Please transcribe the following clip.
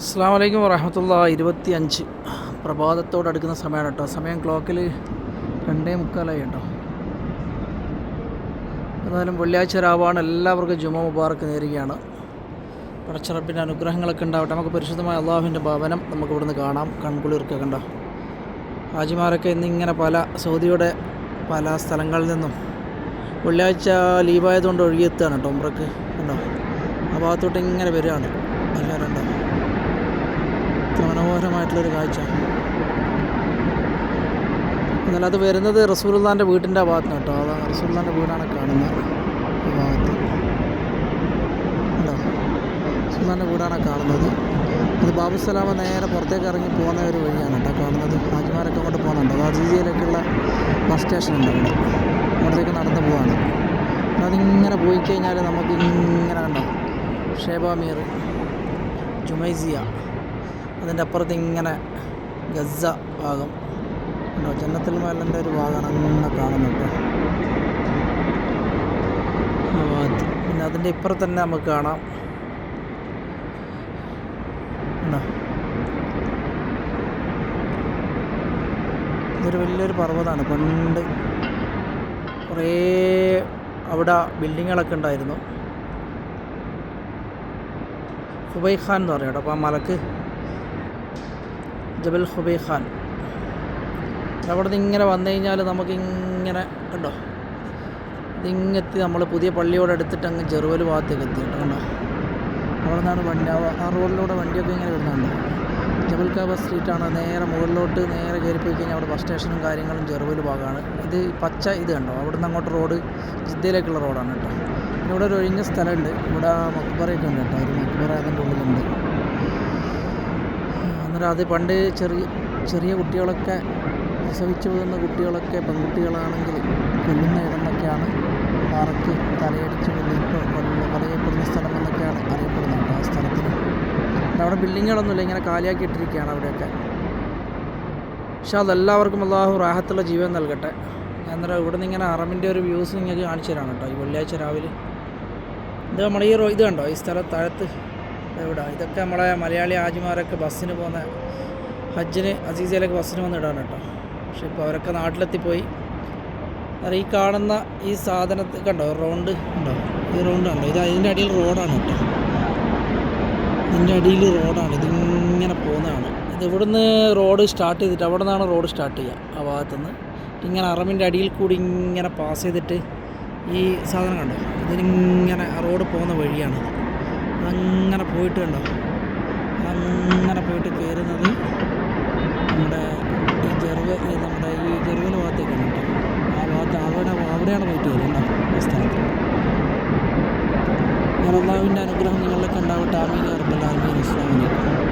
അസ്സാം വലൈക്കും വറഹമത്തുള്ള ഇരുപത്തി അഞ്ച് പ്രഭാതത്തോടടുക്കുന്ന സമയമാണ് കേട്ടോ. സമയം ക്ലോക്കിൽ രണ്ടേ മുക്കാലായി കേട്ടോ. എന്നാലും വെള്ളിയാഴ്ച രാവാണ്. എല്ലാവർക്കും ജുമ മുബാറക്ക് നേരുകയാണ്. പടച്ചിറപ്പിന്റെ അനുഗ്രഹങ്ങളൊക്കെ ഉണ്ടാവട്ടെ. നമുക്ക് പരിശുദ്ധമായ അള്ളാഹുവിന്റെ ഭവനം നമുക്ക് ഇവിടുന്ന് കാണാം. കൺകുളിർക്കെ കണ്ടോ? ഹാജിമാരൊക്കെ ഇന്നിങ്ങനെ പല സൗദിയുടെ പല സ്ഥലങ്ങളിൽ നിന്നും വെള്ളിയാഴ്ച ലീവായതുകൊണ്ട് ഒഴുകിയെത്തുകയാണ് കേട്ടോ ഉമ്രക്ക് കണ്ടോ? ആ ഭാഗത്തോട്ട് ഇങ്ങനെ വരികയാണ്. എല്ലാവരും ഉണ്ടോ മനോഹരമായിട്ടുള്ളൊരു കാഴ്ച. എന്നാൽ അത് വരുന്നത് റസൂൽദാന്റെ വീട്ടിന്റെ ഭാഗത്ത് കേട്ടോ. അതാ റസൂൽദാന്റെ വീടാണ് കാണുന്നത് ഭാഗത്ത്. ഉണ്ടോ റസൂൽദാന്റെ വീടാണ് കാണുന്നത്. അത് ബാബു സലാമ നേരെ പുറത്തേക്ക് ഇറങ്ങി പോകുന്ന ഒരു വഴിയാണ് കേട്ടോ കാണുന്നത്. ഹാജിമാരൊക്കെ അങ്ങോട്ട് പോകുന്നുണ്ട്. അത് അസീസിയിലേക്കുള്ള ബസ് സ്റ്റേഷൻ ഉണ്ട് അവിടെ. അവിടത്തേക്ക് നടന്നു പോവാണ്. അതിങ്ങനെ പോയി കഴിഞ്ഞാൽ നമുക്ക് ഇങ്ങനെ കണ്ടോ? ഷേബാമീർ ജുമൈസിയ അതിന്റെ അപ്പുറത്ത് ഇങ്ങനെ ഗസ ഭാഗം. ഉണ്ടോ ജന്നത്തിൽ മലന്റെ ഒരു ഭാഗമാണ് അങ്ങനെ കാണുന്നുണ്ട് പിന്നെ അതിന്റെ ഇപ്പുറത്ത് തന്നെ നമുക്ക് കാണാം. ഉണ്ടോ ഇതൊരു വലിയൊരു പർവതമാണ്. പണ്ട് കുറേ അവിടെ ബിൽഡിങ്ങുകളൊക്കെ ഉണ്ടായിരുന്നു. ഹുബൈ ഖാൻ എന്ന് പറയും കേട്ടോ. അപ്പോൾ ആ മലക്ക് ജബൽ ഹുബൈ ഖാൻ. അവിടെ നിന്ന് ഇങ്ങനെ വന്നു കഴിഞ്ഞാൽ നമുക്കിങ്ങനെ കണ്ടോ? ഇതിങ്ങെത്തി നമ്മൾ പുതിയ പള്ളിയോട് എടുത്തിട്ട് അങ്ങ് ചെറുവൽ ഭാഗത്തേക്ക് എത്തി കണ്ടോ? അവിടെ നിന്നാണ് വണ്ടി ആ- റോഡിലൂടെ വണ്ടിയൊക്കെ ഇങ്ങനെ വരുന്നുണ്ട്. ജബൽ കാബ സ്ട്രീറ്റാണ്. നേരെ മുകളിലോട്ട് നേരെ കയറി പോയി കഴിഞ്ഞാൽ അവിടെ ബസ് സ്റ്റേഷനും കാര്യങ്ങളും ചെറുവൽ ഭാഗമാണ് ഇത് പച്ച ഇത് കണ്ടോ? അവിടെ നിന്ന് അങ്ങോട്ട് റോഡ് ജിദ്ദയിലേക്കുള്ള റോഡാണ് കേട്ടോ. ഇവിടെ ഒരു ഒഴിഞ്ഞ സ്ഥലമുണ്ട്. ഇവിടെ മക്ബറയൊക്കെ ഉണ്ട് കേട്ടോ. ഒരു മക്ബറ അതിന്റെ ഉള്ളിലുണ്ട്. അന്നേരം അത് പണ്ട് ചെറിയ ചെറിയ കുട്ടികളൊക്കെ പ്രസവിച്ചു പോകുന്ന കുട്ടികളൊക്കെ പെൺകുട്ടികളാണെങ്കിൽ കൊല്ലുന്ന ഇടമെന്നൊക്കെയാണ് പാറയ്ക്ക് തലയടിച്ച് കൊല്ലിപ്പോൾ കൊല്ല കൊലയപ്പെടുന്ന സ്ഥലം എന്നൊക്കെയാണ് അറിയപ്പെടുന്നത്. ആ സ്ഥലത്തിന് അവിടെ ബിൽഡിങ്ങുകളൊന്നുമില്ല. ഇങ്ങനെ കാലിയാക്കി ഇട്ടിരിക്കുകയാണ് അവിടെയൊക്കെ. പക്ഷെ അതെല്ലാവർക്കും അള്ളാഹു റാഹത്തുള്ള ജീവൻ നൽകട്ടെ. അന്നേരം ഇവിടെ നിന്ന് ഇങ്ങനെ അറമിന്റെ ഒരു വ്യൂസ് നിങ്ങൾക്ക് കാണിച്ചു തരാണ് കേട്ടോ. ഈ വെള്ളിയാഴ്ച രാവിലെ. ഇത് നമ്മുടെ ഈ ഇത് കണ്ടോ? ഈ സ്ഥലത്ത് താഴത്ത് എവിടെ ഇതൊക്കെ നമ്മളെ മലയാളി ആജിമാരൊക്കെ ബസ്സിന് പോകുന്ന ഹജ്ജിന് അസീസയിലേക്ക് ബസ്സിന് വന്ന് ഇടാണ് കേട്ടോ. പക്ഷെ ഇപ്പോൾ അവരൊക്കെ നാട്ടിലെത്തിപ്പോയി. ഈ കാണുന്ന ഈ സാധനത്തിൽ കണ്ടോ? റൗണ്ട് ഉണ്ടോ? ഈ റൗണ്ട് കണ്ടോ? ഇത് അതിന്റെ അടിയിൽ റോഡാണ് കേട്ടോ. ഇതിന്റെ അടിയിൽ റോഡാണ്. ഇതിങ്ങനെ പോകുന്നതാണ്. ഇത് ഇവിടുന്ന് റോഡ് സ്റ്റാർട്ട് ചെയ്തിട്ട് അവിടെ നിന്നാണ് റോഡ് സ്റ്റാർട്ട് ചെയ്യുക. ആ ഭാഗത്തുനിന്ന് ഇങ്ങനെ അറമിന്റെ അടിയിൽ കൂടി ഇങ്ങനെ പാസ് ചെയ്തിട്ട് ഈ സാധനം കണ്ടോ? ഇതിനിങ്ങനെ റോഡ് പോകുന്ന വഴിയാണത് അതങ്ങനെ പോയിട്ട് കണ്ടോ? അങ്ങനെ പോയിട്ട് കയറുന്നത് നമ്മുടെ ഈ ചെറുവ നമ്മുടെ ഈ ചെറുവിന്റെ ഭാഗത്തേക്കാണ് കേട്ടോ. ആ ഭാഗത്ത് അവിടെ അവിടെയാണ് പോയിട്ട് വരുന്നത് ആ സ്ഥലത്ത്. അള്ളാഹുവിന്റെ അനുഗ്രഹം നിങ്ങളിലൊക്കെ ഉണ്ടാവട്ടെ. ആമീൻ അറബൽ ആമീൻ ഇസ്ലാമിലേക്ക്